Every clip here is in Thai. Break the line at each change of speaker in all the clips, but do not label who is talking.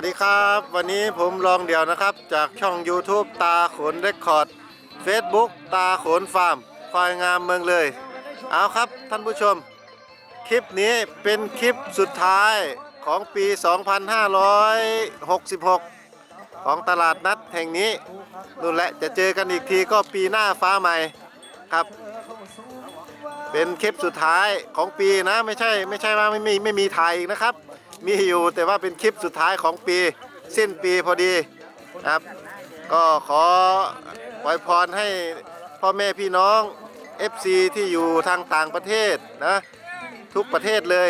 วัสดีครับ วันนี้ผมลองเดี่ยวนะครับ จากช่อง YouTube ตาขนเรคคอร์ด Facebook ตาขนฟาร์มควายงามเมืองเลย เอาครับท่านผู้ชม คลิปนี้เป็นคลิปสุดท้ายของปี 2566 ของตลาดนัดแห่งนี้นู่นแหละจะเจอกันอีกทีก็ปีหน้าฟ้าใหม่ครับ เป็นคลิปสุดท้ายของปีนะไม่ใช่ไม่ใช่ว่าไม่มีไม่มีถ่ายอีกนะครับ มีอยู่แต่ว่าเป็นคลิปสุดท้ายของปีสิ้นปีพอดีนะครับ ก็ขอไวยพรให้พ่อแม่พี่น้อง FC ที่อยู่ทางต่างประเทศนะทุกประเทศเลย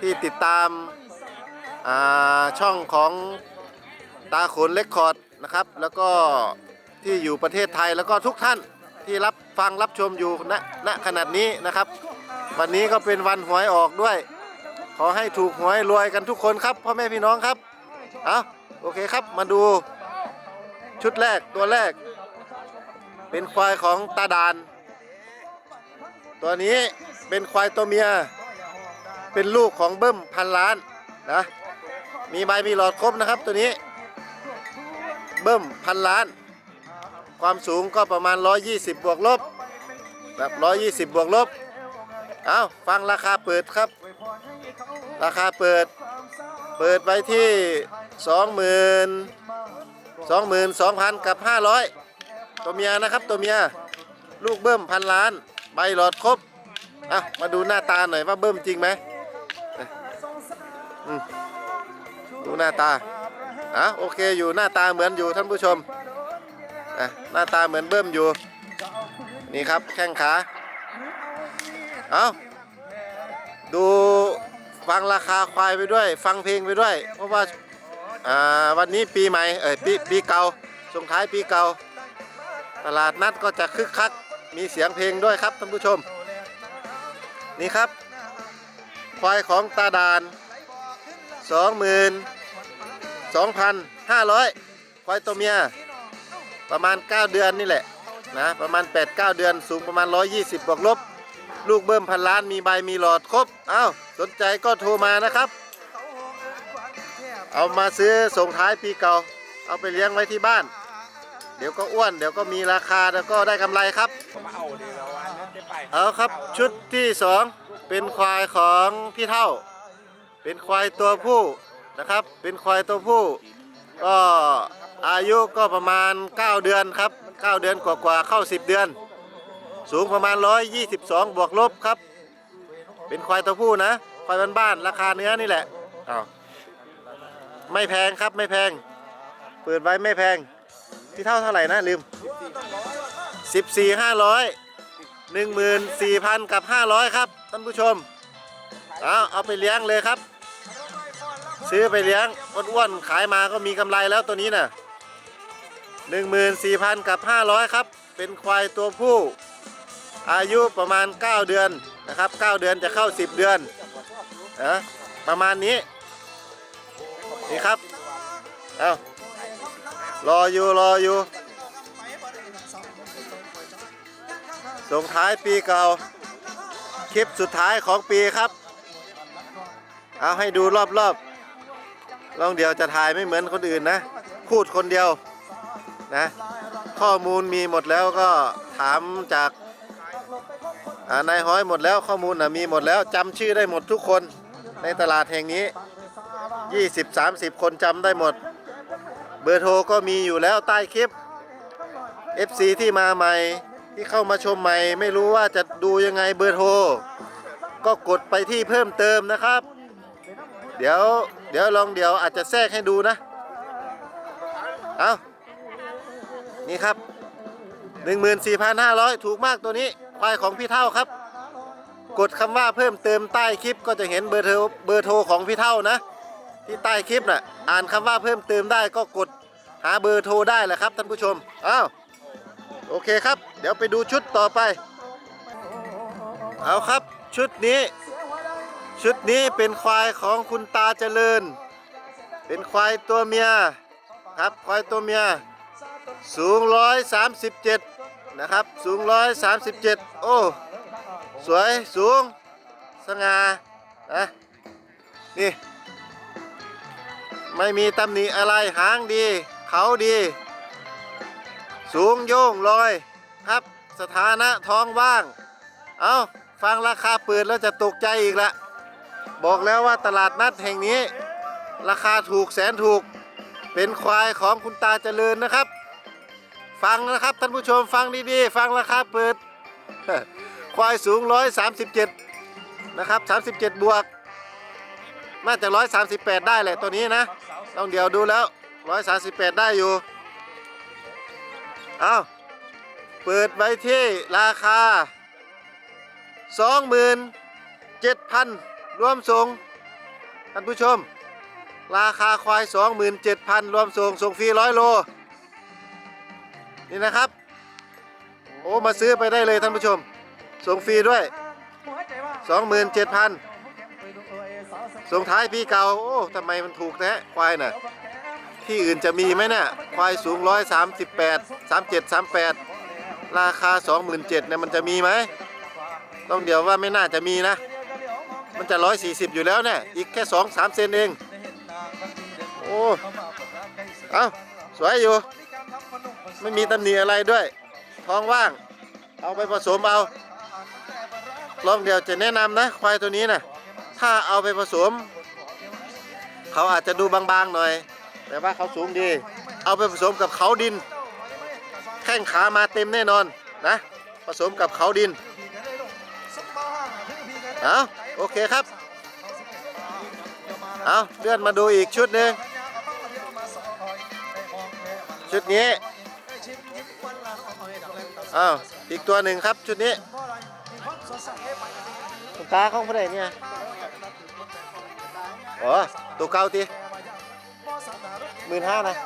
ที่ติดตามาช่องของตาขนเล็กคอร์ดนะครับ แล้วก็ที่อยู่ประเทศไทยแล้วก็ทุกท่านที่รับฟังรับชมอยู่ณณขนาดนี้นะครับ วันนี้ก็เป็นวันหวยออกด้วย ขอให้ถูกหวยรวยกันทุกคนครับพ่อแม่พี่น้องครับเอาโอเคครับมาดูชุดแรกตัวแรก เป็นควายของตาดาน ตัวนี้เป็นควายตัวเมีย เป็นลูกของเบิ้มพันล้านนะมีใบมีหลอดครบนะครับตัวนี้ เบิ้มพันล้าน ความสูงก็ประมาณ 120 บวกลบแบบ120 บวกลบเอาฟังราคาเปิดครับ ราคาเปิดเปิดไว้ที่ 20,000 22,000 กับ 500 ตัวเมียนะครับตัวเมียลูกเบิ้มพันล้าน ใบหลอดครบอะมาดูหน้าตาหน่อยว่าเบิ้มจริงไหมดูหน้าตาอะโอเคอยู่หน้าตาเหมือนอยู่ท่านผู้ชมอะหน้าตาเหมือนเบิ้มอยู่ นี่ครับแข้งขา เอาดู ฟังราคาควายไปด้วย ฟังเพลงไปด้วย เพราะว่าอ่าวันนี้ปีใหม่เอ้ยปีปีเก่าส่งท้ายปีเก่า ตลาดนัดก็จะคึกคัก มีเสียงเพลงด้วยครับท่านผู้ชม นี่ครับ ควายของตาดานสองหมื่นสองพันห้าร้อยควายตัวเมีย ประมาณ 9 เดือนนี่แหละนะประมาณ 8-9 เดือนสูงประมาณ 120บวกลบ ลูกเบิ้มพันล้านมีใบมีหลอดครบ เอ้าสนใจก็โทรมานะครับ เอามาซื้อส่งท้ายปีเก่า เอาไปเลี้ยงไว้ที่บ้าน เดี๋ยวก็อ้วน เดี๋ยวก็มีราคาแล้วก็ได้กำไรครับ
เอาดีแล้วอันนั้นจะไป
เอาครับชุดที่สองเป็นควายของพี่เท่า เป็นควายตัวผู้นะครับ เป็นควายตัวผู้ ก็อายุก็ประมาณ 9 เดือนครับ 9 เดือนกว่าๆเข้า 10 เดือน สูงประมาณ 122 บวกลบครับ เป็นควายตัวผู้นะ ควายบ้านๆราคาเนื้อนี่แหละอ้าวไม่แพงครับไม่แพง เปิดไว้ไม่แพงพี่เท่าเท่าไหร่นะลืม 14 500 14,000 กับ 500 ครับท่านผู้ชม เอาเอาไปเลี้ยงเลยครับ ซื้อไปเลี้ยงอ้วนๆขายมาก็มีกำไรแล้วตัวนี้น่ะ14,000 กับ 500 ครับ เป็นควายตัวผู้ อายุประมาณ 9 เดือนนะครับ 9 เดือนจะเข้า 10 เดือนนะประมาณนี้ นี่ครับ เอารออยู่รออยู่ส่งท้ายปีเก่า คลิปสุดท้ายของปีครับ เอาให้ดูรอบๆลองเดียวจะถ่ายไม่เหมือนคนอื่นนะ พูดคนเดียวนะ ข้อมูลมีหมดแล้วก็ถามจาก อ่านายห้อยหมดแล้วข้อมูลนะมีหมดแล้วจำชื่อได้หมดทุกคนในตลาดแห่งนี้ 20-30 คนจำได้หมด เบอร์โทรก็มีอยู่แล้วใต้คลิป FC ที่มาใหม่ที่เข้ามาชมใหม่ ไม่รู้ว่าจะดูยังไงเบอร์โทร ก็กดไปที่เพิ่มเติมนะครับ เดี๋ยวเดี๋ยวลองเดี๋ยวอาจจะแทรกให้ดูนะ เอานี่ครับ 14,500 ถูกมากตัวนี้ ควายของพี่เท่าครับ กดคำว่าเพิ่มเติมใต้คลิปก็จะเห็นเบอร์โทรเบอร์โทรของพี่เท่านะ ที่ใต้คลิปน่ะอ่านคำว่าเพิ่มเติมได้ก็กดหาเบอร์โทรได้แหละครับท่านผู้ชมอ้าวโอเคครับ เดี๋ยวไปดูชุดต่อไป เอาครับชุดนี้ ชุดนี้เป็นควายของคุณตาเจริญ เป็นควายตัวเมียครับควายตัวเมียสูง 137 นะครับ สูง 137 โอ้ สวยสูง สง่านะนี่ ไม่มีตำหนิอะไรหางดี เขาดี สูงโย่งลอยครับ สถานะท้องว่าง เอาฟังราคาเปิดแล้วจะตกใจอีกละ บอกแล้วว่าตลาดนัดแห่งนี้ ราคาถูกแสนถูกเป็นควายของคุณตาเจริญนะครับ ฟังนะครับท่านผู้ชมฟังดีๆ ฟังราคาเปิด ควายสูง 137 นะครับ 37 บวก น่าจะ 138 ได้แหละตัวนี้นะ ต้องเดี๋ยวดูแล้ว 138 ได้อยู่ เอาเปิดไว้ที่ราคา 27,000 รวมส่งท่านผู้ชม ราคาควาย 27,000 รวมส่งส่งฟรีร้อยโล นี่นะครับ โอ้มาซื้อไปได้เลยท่านผู้ชม ส่งฟรีด้วย 27,000 ส่งท้ายปีเก่า โอ้ทำไมมันถูกแท้ควายน่ะ ที่อื่นจะมีไหมเนี่ย ควายสูง 138 37 38 ราคา 27,000เนี่ยมันจะมีไหม ต้องเดี๋ยวว่าไม่น่าจะมีนะ มันจะ 140 อยู่แล้วเนี่ย อีกแค่ 2 3 เซนเอง โอ้ เอาสวยอยู่ ไม่มีตำหนิอะไรด้วย ท้องว่าง เอาไปผสมเอาลองเดียวจะแนะนำนะ ควายตัวนี้นะถ้าเอาไปผสม เขาอาจจะดูบางๆหน่อย แต่ว่าเขาสูงดี เอาไปผสมกับเขาดิน แข้งขามาเต็มแน่นอนนะ ผสมกับเขาดินเอาโอเคครับ เอาเลื่อนมาดูอีกชุดหนึ่ง ชุดนี้อ้าวอีกตัวหนึ่งครับชุดนี้คุณตาของผู้ใดเนี่ยอ๋อตัวเก่าทีหมื่นห้านะ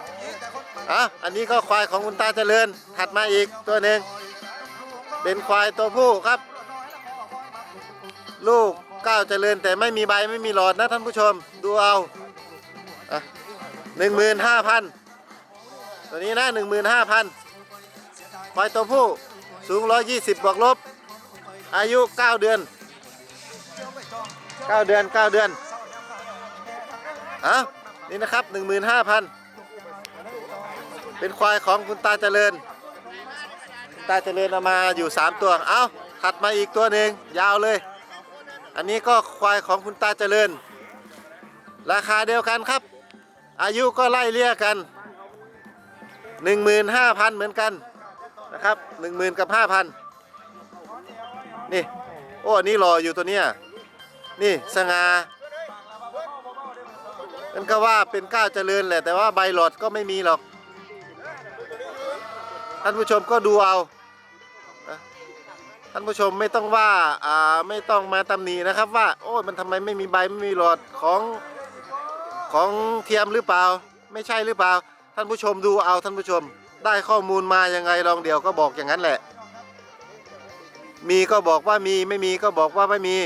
อ้าอันนี้ก็ควายของคุณตาเจริญ ถัดมาอีกตัวหนึ่งเป็นควายตัวผู้ครับ ลูกก้าวเจริญแต่ไม่มีใบไม่มีหลอดนะท่านผู้ชมดูเอาอะหนึ่งหมื่นห้าพัน ตัวนี้นะ 15,000ควายตัวผู้สูง 120 บวกลบ อายุ 9 เดือน 9 เดือน 9 เดือนอะนี่นะครับ 15,000 เป็นควายของคุณตาเจริญ ตาเจริญเอามาอยู่ 3 ตัว เอาถัดมาอีกตัวหนึ่งยาวเลย อันนี้ก็ควายของคุณตาเจริญ ราคาเดียวกันครับ อายุก็ไล่เลี่ยกัน 15,000เหมือนกันนะครับ10,000กับ5,000นี่โอ้อันนี้รออยู่ตัวเนี้ยนี่สง่ามันก็ว่าเป็นก้าวเจริญแหละแต่ว่าใบหลอดก็ไม่มีหรอก ท่านผู้ชมก็ดูเอาท่านผู้ชมไม่ต้องว่าอ่าไม่ต้องมาตำหนินะครับว่าโอ้ยมันทำไมไม่มีใบไม่มีหลอดของของเทียมหรือเปล่า ไม่ใช่หรือเปล่า ท่านผู้ชมดูเอาท่านผู้ชม ได้ข้อมูลมายังไงลองเดี๋ยวก็บอกอย่างนั้นแหละ มีก็บอกว่ามีไม่มีก็บอกว่าไม่มี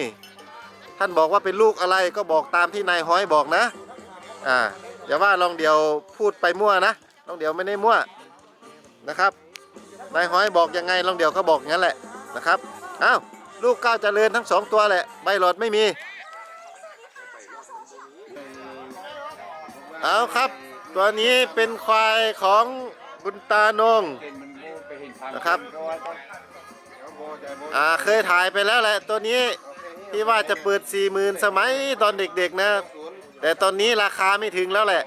ท่านบอกว่าเป็นลูกอะไรก็บอกตามที่นายห้อยบอกนะ อ่าอย่าว่าลองเดี๋ยวพูดไปมั่วนะลองเดี๋ยวไม่ได้มั่วนะครับนายห้อยบอกยังไงลองเดี๋ยวก็บอกอย่างนั้นแหละนะครับอ้าวลูกก้าวเจริญทั้งสองตัวแหละใบหลอดไม่มีเอาครับ ตัวนี้เป็นควายของคุณตานงนะครับอ่าเคยถ่ายไปแล้วแหละตัวนี้ที่ว่าจะเปิด4 0,000สมัยตอนเด็กๆนะ แต่ตอนนี้ราคาไม่ถึงแล้วแหละ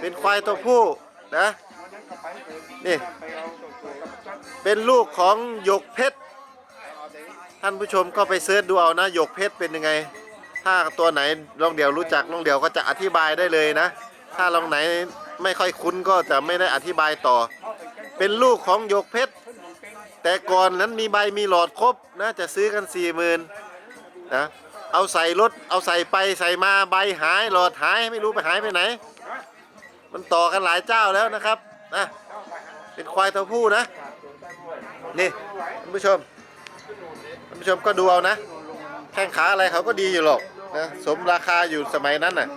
เป็นควายตัวผู้นะนี่เป็นลูกของหยกเพชรท่านผู้ชมก็ไปเสิร์ชดูเอานะหยกเพชรเป็นยังไง ถ้าตัวไหนลองเดี๋ยวรู้จักลองเดี๋ยวก็จะอธิบายได้เลยนะ ถ้าลองไหนไม่ค่อยคุ้นก็จะไม่ได้อธิบายต่อ เป็นลูกของหยกเพชร แต่ก่อนนั้นมีใบมีหลอดครบนะจะซื้อกัน4ี่หมื่นนะเอาใส่รถเอาใส่ไปใส่มาใบหายหลอดหายไม่รู้ไปหายไปไหน มันต่อกันหลายเจ้าแล้วนะครับนะเป็นควายตัวผู้นะนี่ท่านผู้ชมท่านผู้ชมก็ดูเอานะ แข้งขาอะไรเขาก็ดีอยู่หรอกนะสมราคาอยู่สมัยนั้นน่ะ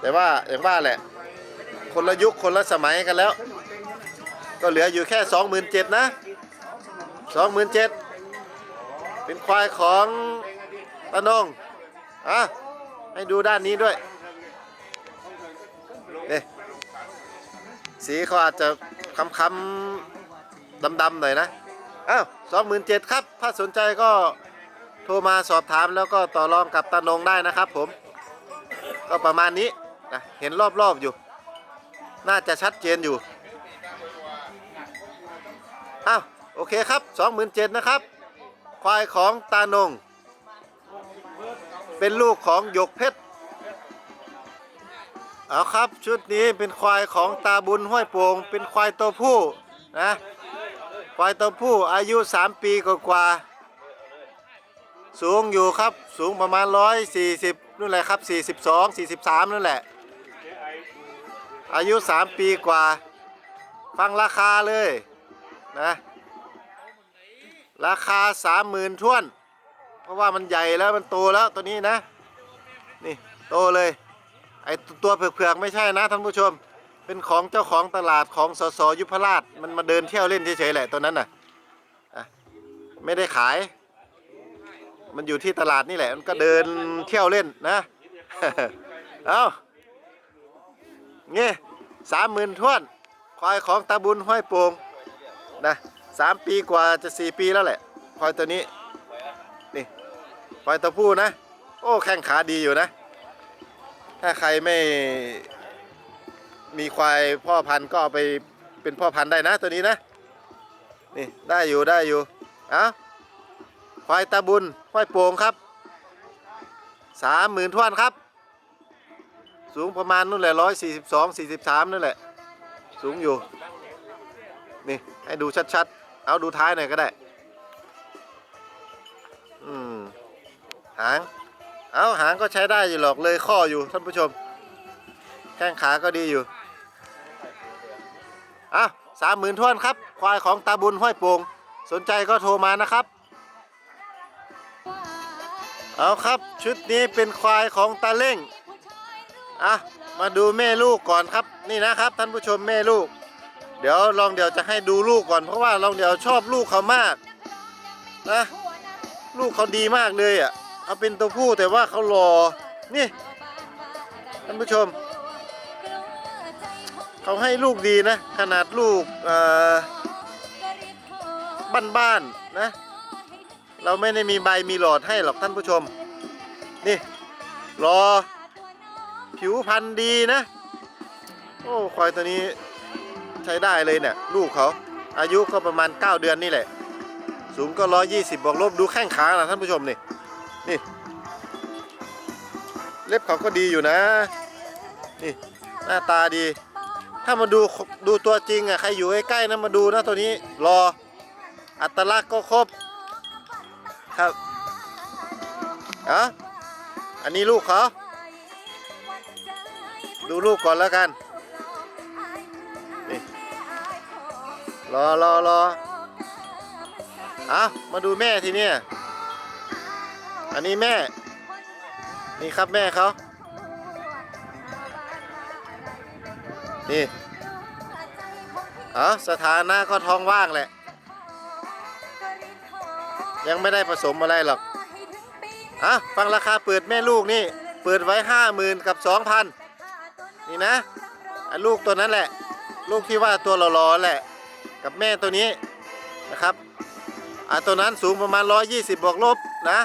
แต่ว่าอย่างว่าแหละ คนละยุคคนละสมัยกันแล้ว ก็เหลืออยู่แค่สองหมื่นเจ็ดนะสองหมื่นเจ็ดเป็นควายของตะนงอะให้ดูด้านนี้ด้วยนี่สีเขาอาจจะค้ำๆดำๆหน่อยนะอ้าวสองหมื่นเจ็ดครับ ถ้าสนใจก็โทรมาสอบถามแล้วก็ต่อรองกับตานงได้นะครับผม ก็ประมาณนี้ นะเห็นรอบๆอยู่ น่าจะชัดเจนอยู่อ้าวโอเคครับ27,000นะครับ ควายของตานง เป็นลูกของหยกเพชรเอาครับชุดนี้เป็นควายของตาบุญห้วยโป่งเป็นควายตัวผู้นะควายตัวผู้อายุ 3 ปีกว่าๆสูงอยู่ครับสูงประมาณ 140นู่นแหละครับ 42 43 นั่นแหละ อายุ 3 ปีกว่า ฟังราคาเลยนะราคา 30,000ท้วน เพราะว่ามันใหญ่แล้วมันโตแล้วตัวนี้นะ นี่โตเลย ไอตัวเผือกๆไม่ใช่นะท่านผู้ชม เป็นของเจ้าของตลาดของสสยุพราชมันมาเดินเที่ยวเล่นเฉยๆแหละตัวนั้นน่ะอะไม่ได้ขาย มันอยู่ที่ตลาดนี่แหละ มันก็เดินเที่ยวเล่นนะ เอ้า เงี้ยสามหมื่นท้วนควายของตาบุญห้อยโป่งนะสามปีกว่าจะสี่ปีแล้วแหละควายตัวนี้นี่ควายตัวผู้นะ โอ้แข้งขาดีอยู่นะ ถ้าใครไม่มีควายพ่อพันธุ์ก็เอาไปเป็นพ่อพันธุ์ได้นะตัวนี้นะนี่ได้อยู่ได้อยู่เอาควายตาบุญควายโป่งครับสามหมื่นท่วนครับ สูงประมาณนู่นแหละร้อยสี่สิบสองสี่สิบสามนั่นแหละ สูงอยู่ นี่ ให้ดูชัดๆ เอาดูท้ายหน่อยก็ได้ อืม หาง เอาหางก็ใช้ได้อยู่หรอกเลยข้ออยู่ท่านผู้ชม แข้งขาก็ดีอยู่อะสามหมื่นท่วนครับ ควายของตาบุญห้อยโป่งสนใจก็โทรมานะครับ เอาครับ ชุดนี้เป็นควายของตาเล่ง อะมาดูแม่ลูกก่อนครับนี่นะครับท่านผู้ชมแม่ลูก เดี๋ยวลองเดี๋ยวจะให้ดูลูกก่อน เพราะว่าลองเดี๋ยวชอบลูกเขามากนะลูกเขาดีมากเลยอะเขาเป็นตัวผู้แต่ว่าเขาหล่อนี่ท่านผู้ชมเขาให้ลูกดีนะ ขนาดลูกเออบ้านๆนะ เราไม่ได้มีใบมีหลอดให้หรอกท่านผู้ชม นี่รอ ผิวพรรณดีนะ โอ้ควายตัวนี้ใช้ได้เลยเนี่ย ลูกเขาอายุก็ประมาณ 9 เดือนนี่แหละ สูงก็ 120 บวกลบดูแข้งขานะท่านผู้ชมนี่ นี่ เล็บเขาก็ดีอยู่นะ นี่ หน้าตาดี ถ้ามาดูดูตัวจริงอะใครอยู่ใกล้ๆนะมาดูนะตัวนี้รอ อัตลักษณ์ก็ครบ ครับอะอันนี้ลูกเขา ดูลูกก่อนแล้วกันนี่รอรอรอเอะมาดูแม่ทีเนี้ยอันนี้แม่ นี่ครับแม่เขานี่เอ๋อสถานะก็ท้องว่างแหละ ยังไม่ได้ผสมอะไรหรอกอะฟังราคาเปิดแม่ลูกนี่ เปิดไว้ห้าหมื่นกับสองพัน นี่นะอันลูกตัวนั้นแหละ ลูกที่ว่าตัวหล่อๆแหละ กับแม่ตัวนี้นะครับอะตัวนั้นสูงประมาณ 120 บวกลบนะ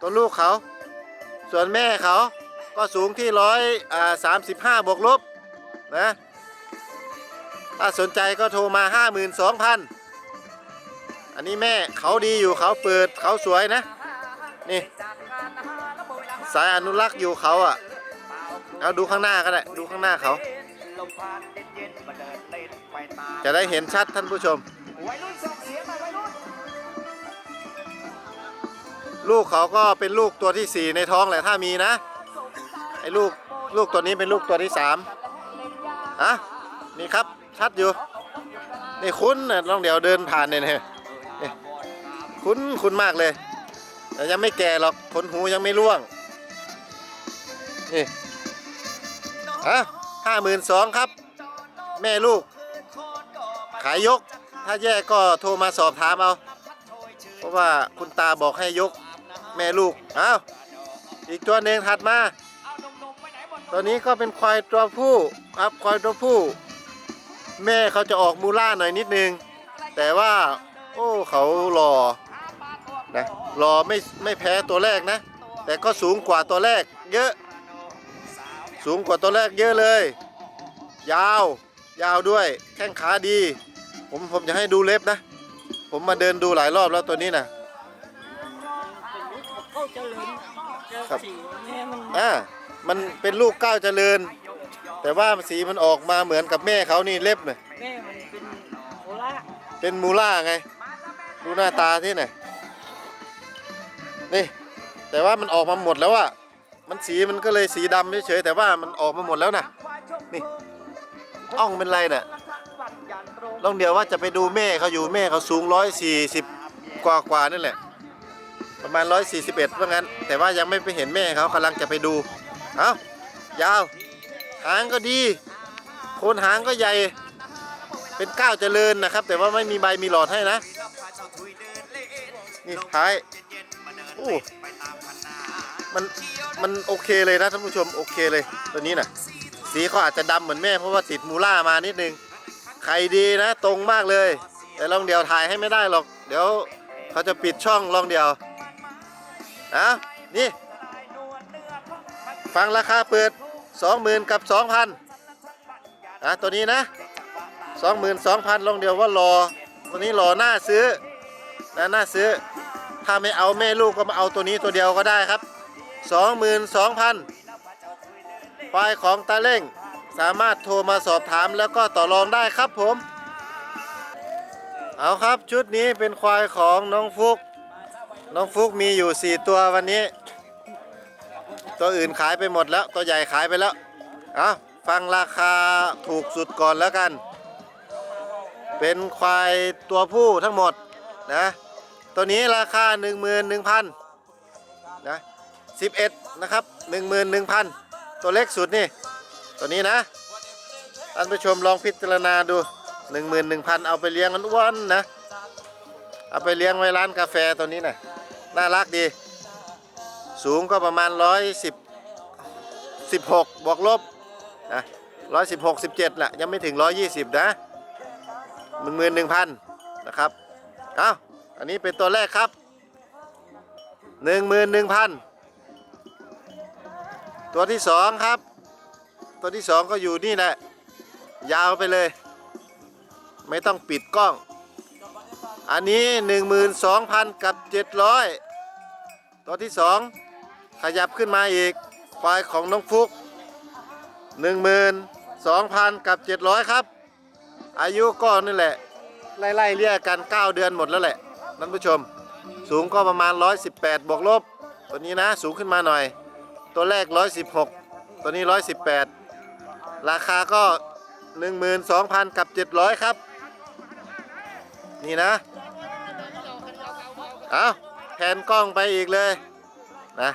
ตัวลูกเขา ส่วนแม่เขาก็สูงที่ร้อยอ่าสามสิบห้าบวกลบนะถ้าสนใจก็โทรมา 52,000 อันนี้แม่เขาดีอยู่เขาเปิดเขาสวยนะ นี่ สายอนุรักษ์อยู่เขาอะ เอาดูข้างหน้าก็ได้ดูข้างหน้าเขา จะได้เห็นชัดท่านผู้ชม ลูกเขาก็เป็นลูกตัวที่4ในท้องแหละถ้ามีนะไอ้ลูกลูกตัวนี้เป็นลูกตัวที่3อะนี่ครับชัดอยู่นี่คุ้นนะลองเดี๋ยวเดินผ่านเนี่ยนะนี่คุ้นคุ้นมากเลยแต่ยังไม่แก่หรอกขนหูยังไม่ร่วงนี่ อะห้าหมื่นสองครับ แม่ลูก ขายยก ถ้าแยกก็โทรมาสอบถามเอา เพราะว่าคุณตาบอกให้ยกแม่ลูก อ้าว อีกตัวหนึ่งถัดมา
เอาหนุ่มๆไปไหนหมด
ตัวนี้ก็เป็นควายตัวผู้ครับควายตัวผู้ แม่เขาจะออกมูล่าหน่อยนิดนึง แต่ว่า โอ้เขาหล่อนะหล่อไม่ไม่แพ้ตัวแรกนะ แต่ก็สูงกว่าตัวแรก เยอะ สูงกว่าตัวแรกเยอะเลย ยาว ยาวด้วย แข้งขาดี ผมผมจะให้ดูเล็บนะ ผมมาเดินดูหลายรอบแล้วตัวนี้นะ
เขาเจริญเจอ
ครับ
สีแม่มัน
อ่ามันเป็นลูกเก้าวเจริญ แต่ว่าสีมันออกมาเหมือนกับแม่เขานี่เล็บเนี่ย
แม่มันเป็นโคล่า
เป็นมูล่าไง ดูหน้าตาที่ไหนนี่ แต่ว่ามันออกมาหมดแล้วอะ มันสีมันก็เลยสีดำเฉยๆแต่ว่ามันออกมาหมดแล้วนะนี่อ่องเป็นไรเน่ะลองเดี๋ยวว่าจะไปดูแม่เขาอยู่แม่เขาสูงร้อยสี่สิบกว่ากว่านั่แหละ ประมาณร้อยสี่สิบเอ็ดว่างั้น แต่ว่ายังไม่ไปเห็นแม่เขากำลังจะไปดูเอ้ายาว หางก็ดีโคนหางก็ใหญ่เป็นก้าวเจริญนะครับ แต่ว่าไม่มีใบมีหลอดให้นะนี่ท้ายโอ้ มันมันโอเคเลยนะท่านผู้ชมโอเคเลยตัวนี้นะสีเขาอาจจะดำเหมือนแม่เพราะว่าติดมูล่ามานิดนึงไข่ดีนะ ตรงมากเลย แต่ลองเดียวถ่ายให้ไม่ได้หรอก เดี๋ยวเขาจะปิดช่องลองเดียวนะนี่ ฟังราคาเปิด 20,000 กับ 2,000นะตัวนี้นะ 22,000 ลองเดียวว่ารอตัวนี้รอหน้าซื้อนะหน้าซื้อ ถ้าไม่เอาแม่ลูกก็มาเอาตัวนี้ตัวเดียวก็ได้ครับ 22,000ควายของตาเล่ง สามารถโทรมาสอบถามแล้วก็ต่อรองได้ครับผม เอาครับชุดนี้เป็นควายของน้องฟุก น้องฟุกมีอยู่ 4 ตัววันนี้ ตัวอื่นขายไปหมดแล้ว ตัวใหญ่ขายไปแล้วเอาฟังราคาถูกสุดก่อนแล้วกัน เป็นควายตัวผู้ทั้งหมดนะ ตัวนี้ราคา 11,000นะ 11 นะครับ 11,000 ตัวเล็กสุดนี่ ตัวนี้นะ ท่านผู้ชมลองพิจารณาดู 11,000 เอาไปเลี้ยงมันอ้วนนะ เอาไปเลี้ยงไว้ร้านกาแฟตัวนี้นะน่ารักดี สูงก็ประมาณ 110 16 บวกลบนะ116 17แหละยังไม่ถึง 120 นะ 11,000 นะครับ เอาอันนี้เป็นตัวแรกครับ 11,000 ตัวที่สองครับ ตัวที่สองก็อยู่นี่แหละ ยาวไปเลย ไม่ต้องปิดกล้อง อันนี้ 12,000 กับ 700 ตัวที่สองขยับขึ้นมาอีกควายของน้องฟุก 12,000 กับ 700 ครับ อายุก็นี่แหละ ไล่ๆเรียกกัน 9 เดือนหมดแล้วแหละท่านผู้ชม สูงก็ประมาณ 118 บวกลบ ตัวนี้นะ สูงขึ้นมาหน่อย ตัวแรก 116 ตัวนี้ 118 ราคาก็ 12,000 กับ 700 ครับ นี่นะ เอาแผนกล้องไปอีกเลยนะ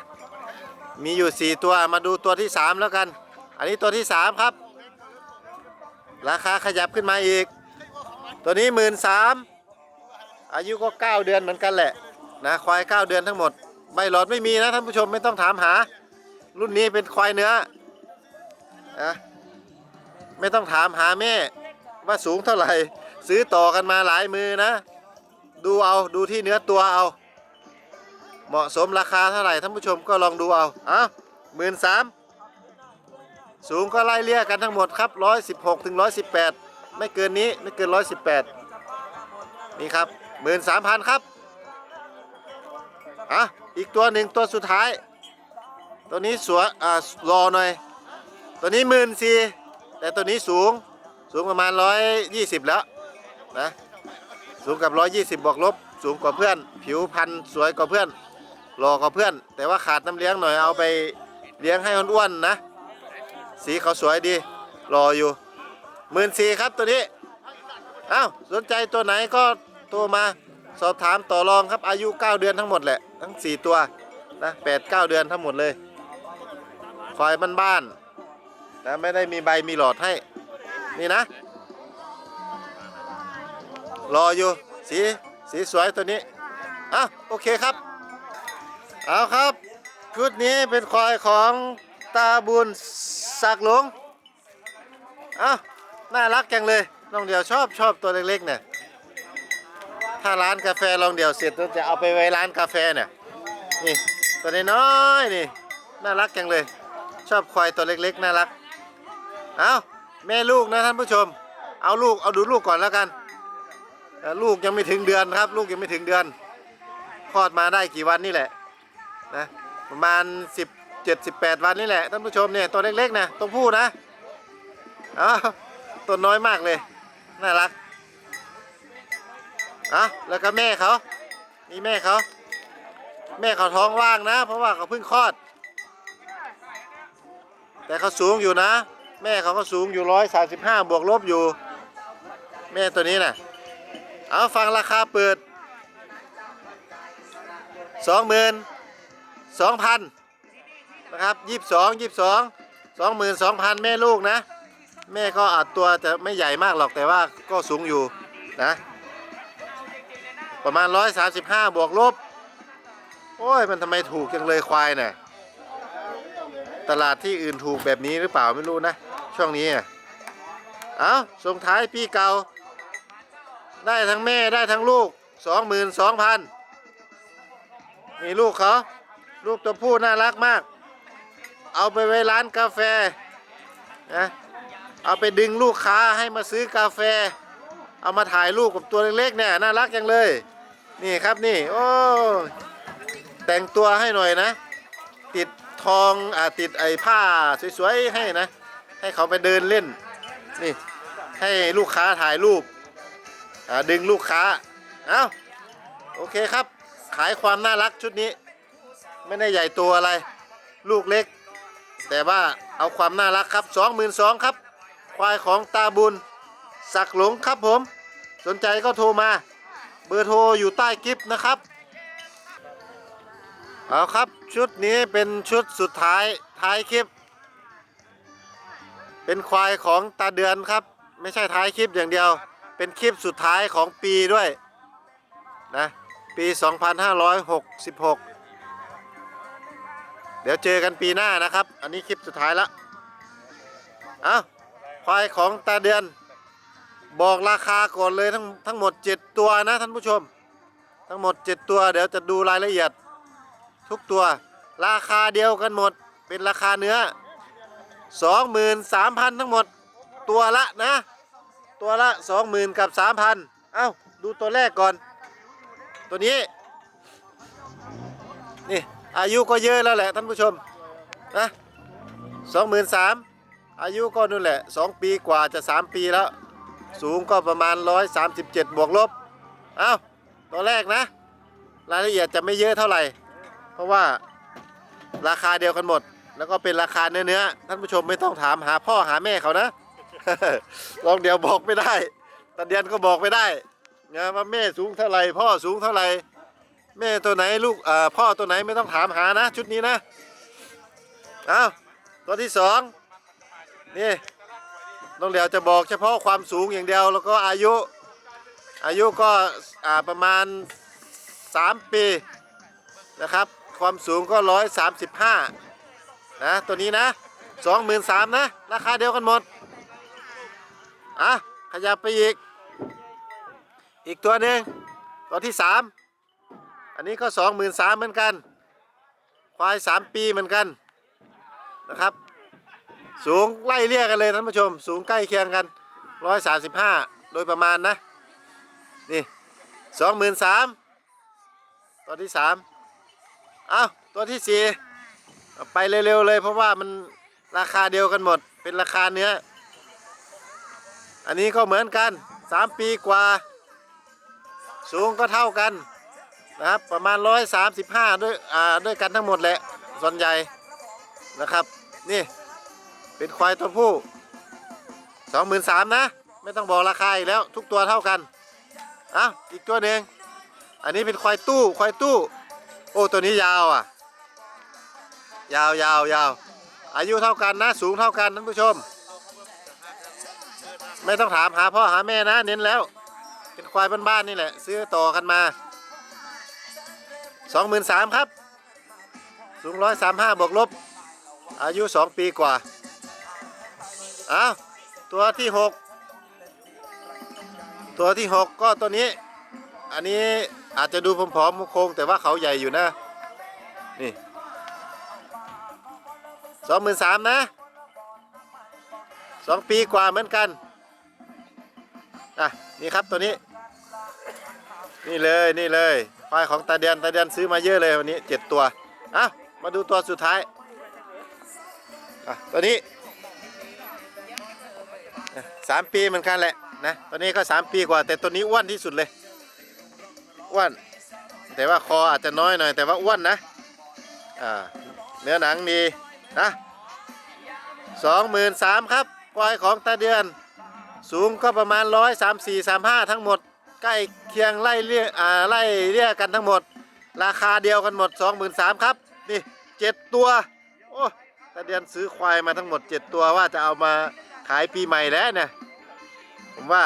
มีอยู่ 4 ตัวมาดูตัวที่ 3 แล้วกัน อันนี้ตัวที่ 3 ครับ ราคาขยับขึ้นมาอีก ตัวนี้ 1 3ื่นอายุก็ 9 เดือนเหมือนกันแหละนะควาย 9 เดือนทั้งหมดใบหลอดไม่มีนะท่านผู้ชมไม่ต้องถามหา รุ่นนี้เป็นควายเนื้อนะไม่ต้องถามหาแม่ว่าสูงเท่าไหร่ ซื้อต่อกันมาหลายมือนะ ดูเอาดูที่เนื้อตัวเอา เหมาะสมราคาเท่าไหร่ท่านผู้ชมก็ลองดูเอาอะหมื่นสามสูงก็ไล่เลี่ยกันทั้งหมดครับร้อยสิบหกถึงร้อยสิบแปดไม่เกินนี้ไม่เกินร้อยสิบแปดนี่ครับหมื่นสามพันครับอะอีกตัวหนึ่งตัวสุดท้าย ตัวนี้สวยอ่ารอหน่อย ตัวนี้หมื่นสี่แต่ตัวนี้สูงสูงประมาณร้อยยี่สิบแล้วนะสูงกับ120บบวกลบ สูงกว่าเพื่อน ผิวพรรณสวยกว่าเพื่อนหล่อกว่าเพื่อน แต่ว่าขาดน้ำเลี้ยงหน่อยเอาไปเลี้ยงให้อ้วนๆนะ สีเขาสวยดีรออยู่หมื่นสี่ครับตัวนี้อ้าวสนใจตัวไหนก็โทรมาสอบถามต่อรองครับอายุ 9 เดือนทั้งหมดแหละ ทั้ง 4 ตัวนะ8 9 เดือนทั้งหมดเลย ควายบ้านๆนะไม่ได้มีใบมีหลอดให้ นี่นะ รออยู่สีสีสวยตัวนี้อะโอเคครับ เอาครับชุดนี้เป็นควายของตาบุญสักหลงอ้าน่ารักจังเลยลองเดียวชอบชอบตัวเล็กๆเนี่ยถ้าร้านกาแฟลองเดียวเสร็จเราจะเอาไปไว้ร้านกาแฟเนี่ยนี่ตัวน้อยๆนี่น่ารักจังเลย ชอบควายตัวเล็กๆน่ารัก เอ้าแม่ลูกนะท่านผู้ชม เอาลูกเอาดูลูกก่อนแล้วกัน ลูกยังไม่ถึงเดือนครับ ลูกยังไม่ถึงเดือนคลอดมาได้กี่วันนี่แหละนะประมาณ 17 18 วันนี่แหละท่านผู้ชมเนี่ยตัวเล็กๆนะตัวผู้นะเอาตัวน้อยมากเลยน่ารักอะแล้วก็แม่เขานี่แม่เขา แม่เขาท้องว่างนะ เพราะว่าเขาเพิ่งคลอด แต่เขาสูงอยู่นะ แม่เขาก็สูงอยู่ร้อยสาสิบห้าบวกลบอยู่ แม่ตัวนี้นะ่ะเอาฟังราคาเปิดสองหมื่นสองพันนะครับยี่สิบสองยี่สิบสองสองหมื่นสองพันแม่ลูกนะ แม่ก็อาจตัวจะไม่ใหญ่มากหรอกแต่ว่าก็สูงอยู่นะ ประมาณร้อยสาสิบห้าบวกลบ โอ้ย มันทำไมถูกจังเลยควายเนี่ย ตลาดที่อื่นถูกแบบนี้หรือเปล่าไม่รู้นะ ช่วงนี้อะเอาส่งท้ายปีเก่า ได้ทั้งแม่ได้ทั้งลูกสองหมื่นสองพันนี่ลูกเขา ลูกตัวผู้น่ารักมาก เอาไปไว้ร้านกาแฟนะเอาไปดึงลูกค้าให้มาซื้อกาแฟ เอามาถ่ายรูปกับตัวเล็กๆเนี่ยน่ารักจังเลย นี่ครับนี่ โอ้ แต่งตัวให้หน่อยนะ ติด ทองอติดไอ้ผ้าสวยๆให้นะ ให้เขาไปเดินเล่นนี่ให้ลูกค้าถ่ายรูปดึงลูกค้าเอาโอเคครับ ขายความน่ารักชุดนี้ ไม่ได้ใหญ่ตัวอะไร ลูกเล็ก แต่ว่าเอาความน่ารักครับ 22,000ครับ ควายของตาบุญ สักหลงครับผม สนใจก็โทรมา เบอร์โทรอยู่ใต้คลิปนะครับ เอาครับชุดนี้เป็นชุดสุดท้ายท้ายคลิป เป็นควายของตาเดือนครับ ไม่ใช่ท้ายคลิปอย่างเดียว เป็นคลิปสุดท้ายของปีด้วยนะปี 2566 เดี๋ยวเจอกันปีหน้านะครับ อันนี้คลิปสุดท้ายแล้วเอาควายของตาเดือน บอกราคาก่อนเลยทั้งทั้งหมด 7 ตัวนะท่านผู้ชม ทั้งหมด 7 ตัวเดี๋ยวจะดูรายละเอียด ทุกตัว ราคาเดียวกันหมด เป็นราคาเนื้อ 23,000 ทั้งหมด ตัวละนะ ตัวละ 20,000 กับ 3,000 เอ้า ดูตัวแรกก่อน ตัวนี้ นี่ อายุก็เยอะแล้วแหละท่านผู้ชม นะ23,000 อายุก็นู่นแหละ 2 ปีกว่าจะ 3 ปีแล้ว สูงก็ประมาณ 137 บวกลบ เอ้า ตัวแรกนะ รายละเอียดจะไม่เยอะเท่าไหร่ เพราะว่าราคาเดียวกันหมด แล้วก็เป็นราคาเนื้อเนื้อๆท่านผู้ชมไม่ต้องถามหาพ่อหาแม่เขานะ ลองเดียวบอกไม่ได้ตาเดียนก็บอกไม่ได้นะว่าแม่สูงเท่าไหร่พ่อสูงเท่าไหร่แม่ตัวไหนลูกเอ่อพ่อตัวไหนไม่ต้องถามหานะ ชุดนี้นะเอาตัวที่สองนี่น้องเดียวจะบอกเฉพาะความสูงอย่างเดียวแล้วก็อายุ อายุก็อ่าประมาณ 3 ปีนะครับ ความสูงก็135นะตัวนี้นะ23,000นะ ราคาเดียวกันหมด อะ ขยับไปอีก อีกตัวหนึ่งตัวที่3อันนี้ก็23,000เหมือนกัน ควาย3ปีเหมือนกันนะครับ สูงไล่เลี่ยกกันเลยท่านผู้ชม สูงใกล้เคียงกัน135โดยประมาณนะ นี่23,000ตัวที่สาม เอาตัวที่สี่ไปเร็วๆเลยเพราะว่ามันราคาเดียวกันหมด เป็นราคาเนื้อ อันนี้ก็เหมือนกันสามปีกว่า สูงก็เท่ากันนะครับประมาณร้อยสามสิบห้าด้วยอ่าด้วยกันทั้งหมดแหละส่วนใหญ่นะครับนี่เป็นควายตัวผู้สองหมื่นสามนะ ไม่ต้องบอกราคาอีกแล้ว ทุกตัวเท่ากันอ้าอีกตัวหนึ่งอันนี้เป็นควายตู้ควายตู้ โอ้ตัวนี้ยาวอะ ยาวยาวยาวอายุเท่ากันนะ สูงเท่ากันท่านผู้ชม ไม่ต้องถามหาพ่อหาแม่นะ เน้นแล้ว เป็นควายบ้านๆนี่แหละ ซื้อต่อกันมาสองหมื่นสามครับ สูงร้อยสามห้าบวกลบ อายุสองปีกว่าอ้าวตัวที่หกตัวที่หกก็ตัวนี้ อันนี้ อาจจะดูผอมๆโคงแต่ว่าเขาใหญ่อยู่นะ นี่สองหมื่นสามนะสองปีกว่าเหมือนกัน อะ นี่ครับตัวนี้ นี่เลยนี่เลยควายของตาเดียนตาเดียนซื้อมาเยอะเลยวันนี้เจ็ดตัวอะมาดูตัวสุดท้ายอะตัวนี้สามปีเหมือนกันแหละนะตัวนี้ก็สามปีกว่า แต่ตัวนี้อ้วนที่สุดเลย อ้วนแต่ว่าคออาจจะน้อยหน่อยแต่ว่าอ้วนนะอ่าเนื้อหนังดีนะสองหมื่นสามครับควายของตาเดือน สูงก็ประมาณร้อยสามสี่สามห้าทั้งหมด ใกล้เคียงไล่เลี่ยอ่าไล่เลี่ยกันทั้งหมด ราคาเดียวกันหมด23,000ครับนี่เจ็ดตัวโอ้ตาเดือนซื้อควายมาทั้งหมด7ตัวว่าจะเอามาขายปีใหม่แล้วเนี่ยผมว่า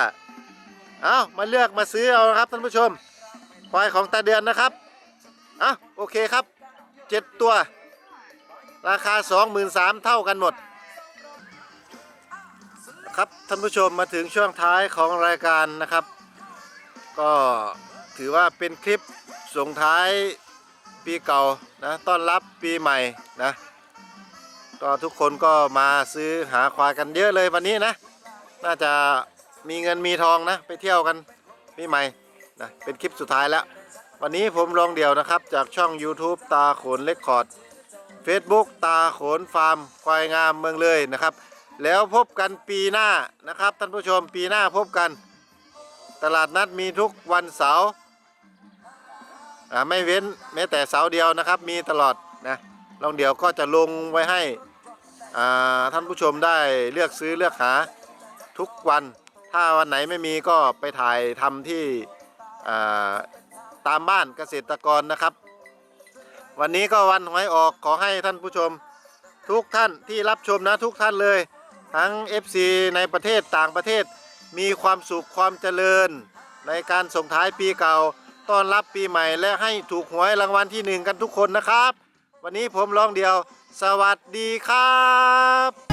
เอามาเลือกมาซื้อเอานะครับท่านผู้ชม ควายของตาเดือนนะครับเอาโอเคครับ7ตัว ราคา 23,000 เท่ากันหมด ครับท่านผู้ชมมาถึงช่วงท้ายของรายการนะครับ ก็ถือว่าเป็นคลิปส่งท้ายปีเก่านะต้อนรับปีใหม่นะก็ทุกคนก็มาซื้อหาควายกันเยอะเลยวันนี้นะ น่าจะมีเงินมีทองนะ ไปเที่ยวกันปีใหม่ นะเป็นคลิปสุดท้ายแล้ว วันนี้ผมลองเดี่ยวนะครับ จากช่อง YouTube ตาโขนเลคคอร์ด Facebook ตาโขนฟาร์มควายงามเมืองเลยนะครับ แล้วพบกันปีหน้านะครับท่านผู้ชมปีหน้าพบกัน ตลาดนัดมีทุกวันเสาร์ไม่เว้นแม้แต่เสาร์เดียวนะครับ มีตลอดนะลองเดี๋ยวก็จะลงไว้ให้ท่านผู้ชมได้เลือกซื้อเลือกหาทุกวัน ถ้าวันไหนไม่มีก็ไปถ่ายทำที่ ตามบ้านเกษตรกรนะครับ วันนี้ก็วันหวยออกขอให้ท่านผู้ชมทุกท่านที่รับชมนะทุกท่านเลย ทั้ง FC ในประเทศต่างประเทศมีความสุขความเจริญ ในการส่งท้ายปีเก่าต้อนรับปีใหม่และให้ถูกหวยรางวัลที่หนึ่งกันทุกคนนะครับ วันนี้ผมลองเดียว สวัสดีครับ